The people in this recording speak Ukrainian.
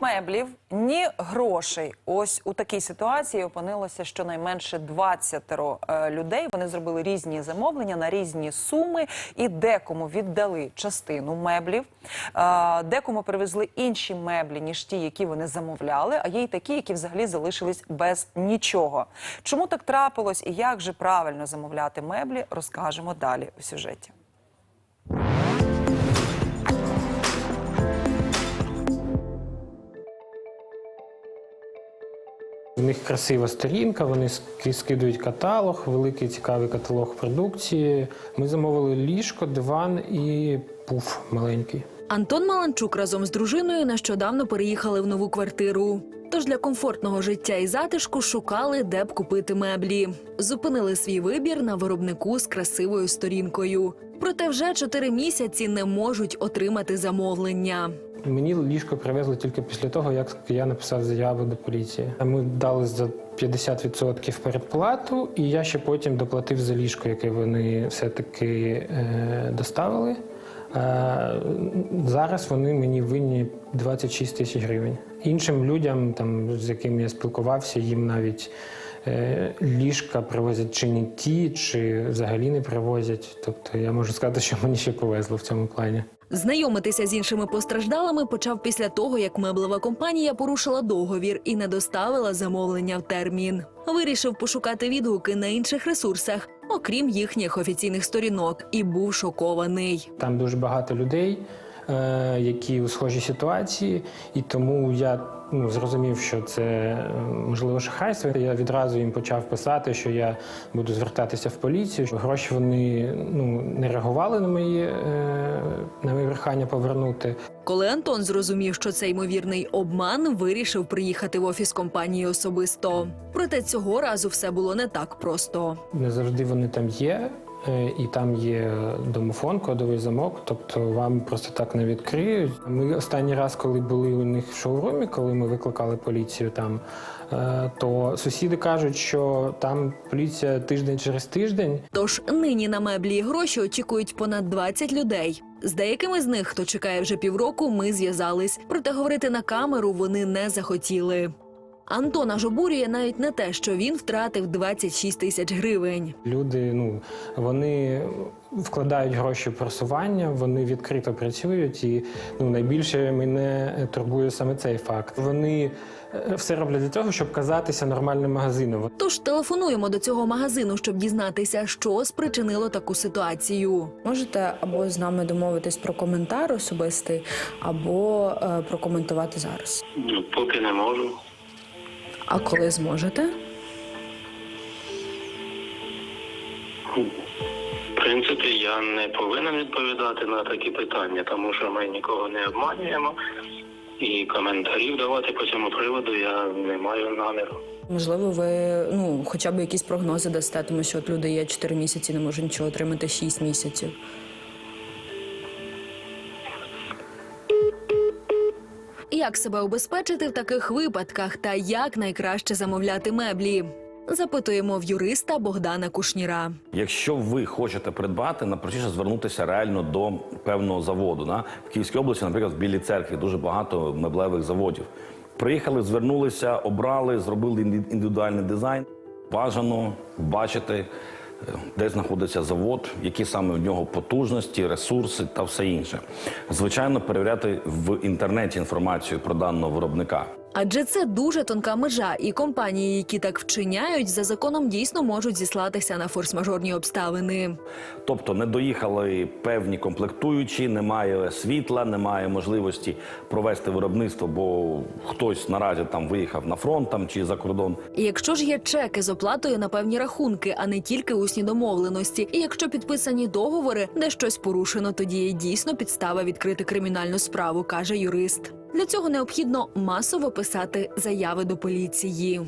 меблів, ні грошей. Ось у такій ситуації опинилося щонайменше 20 е, людей. Вони зробили різні замовлення на різні суми, і декому віддали частину меблів, е, декому привезли інші меблі, ніж ті, які вони замовляли. А є й такі, які взагалі залишились без нічого. Чому так трапилось і як же правильно замовляти меблі, розкажемо далі у сюжеті. Них красива сторінка, вони скидують каталог, великий цікавий каталог продукції. Ми замовили ліжко, диван і пуф маленький. Антон Маланчук разом з дружиною нещодавно переїхали в нову квартиру. Тож для комфортного життя і затишку шукали, де б купити меблі. Зупинили свій вибір на виробнику з красивою сторінкою. Проте вже чотири місяці не можуть отримати замовлення. Мені ліжко привезли тільки після того, як я написав заяву до поліції. Ми дали за 50% передплату, і я ще потім доплатив за ліжко, яке вони все-таки е, доставили. Е, зараз вони мені винні 26 тисяч гривень. Іншим людям, там, з якими я спілкувався, їм навіть е, ліжка привозять чи не ті, чи взагалі не привозять. Тобто я можу сказати, що мені ще повезло в цьому плані. Знайомитися з іншими постраждалими почав після того, як меблева компанія порушила договір і не доставила замовлення в термін. Вирішив пошукати відгуки на інших ресурсах, окрім їхніх офіційних сторінок, і був шокований. Там дуже багато людей, які у схожій ситуації, і тому я ну, зрозумів, що це е, можливо шахрайство. Я відразу їм почав писати, що я буду звертатися в поліцію. Гроші вони ну, не реагували на мої е, на моє прохання повернути. Коли Антон зрозумів, що це ймовірний обман, вирішив приїхати в офіс компанії особисто. Проте цього разу все було не так просто. Не завжди вони там є. Е, І там є домофон, кодовий замок, тобто вам просто так не відкриють. Ми останній раз, коли були у них в шоурумі, коли ми викликали поліцію там, е, то сусіди кажуть, що там поліція тиждень через тиждень. Тож нині на меблі і гроші очікують понад 20 людей. З деякими з них, хто чекає вже півроку, ми зв'язались. Проте говорити на камеру вони не захотіли. Антона ж обурює навіть не те, що він втратив 26 тисяч гривень. Люди ну вони вкладають гроші в просування, вони відкрито працюють, і ну найбільше мене турбує саме цей факт. Вони е, все роблять для того, щоб казатися нормальним магазином. Тож телефонуємо до цього магазину, щоб дізнатися, що спричинило таку ситуацію. Можете або з нами домовитись про коментар особистий, або е, прокоментувати зараз. Ну, поки не можу. А коли зможете? В принципі, я не повинен відповідати на такі питання, тому що ми нікого не обманюємо. І коментарів давати по цьому приводу я не маю наміру. Можливо, ви ну хоча б якісь прогнози дасте, тому що от люди є 4 місяці, не можуть нічого отримати 6 місяців. Як себе убезпечити в таких випадках та як найкраще замовляти меблі? Запитуємо в юриста Богдана Кушніра. Якщо ви хочете придбати, напрочіше звернутися реально до певного заводу. На в Київській області, наприклад, в Білій церкві дуже багато меблевих заводів. Приїхали, звернулися, обрали, зробили індивідуальний дизайн. Бажано бачити, де знаходиться завод, які саме в нього потужності, ресурси та все інше. Звичайно, перевіряти в інтернеті інформацію про даного виробника. Адже це дуже тонка межа, і компанії, які так вчиняють, за законом дійсно можуть зіслатися на форс-мажорні обставини. Тобто не доїхали певні комплектуючі, немає світла, немає можливості провести виробництво, бо хтось наразі там виїхав на фронт там чи за кордон. І якщо ж є чеки з оплатою на певні рахунки, а не тільки усні домовленості, і якщо підписані договори, де щось порушено, тоді є дійсно підстава відкрити кримінальну справу, каже юрист. Для цього необхідно масово писати заяви до поліції.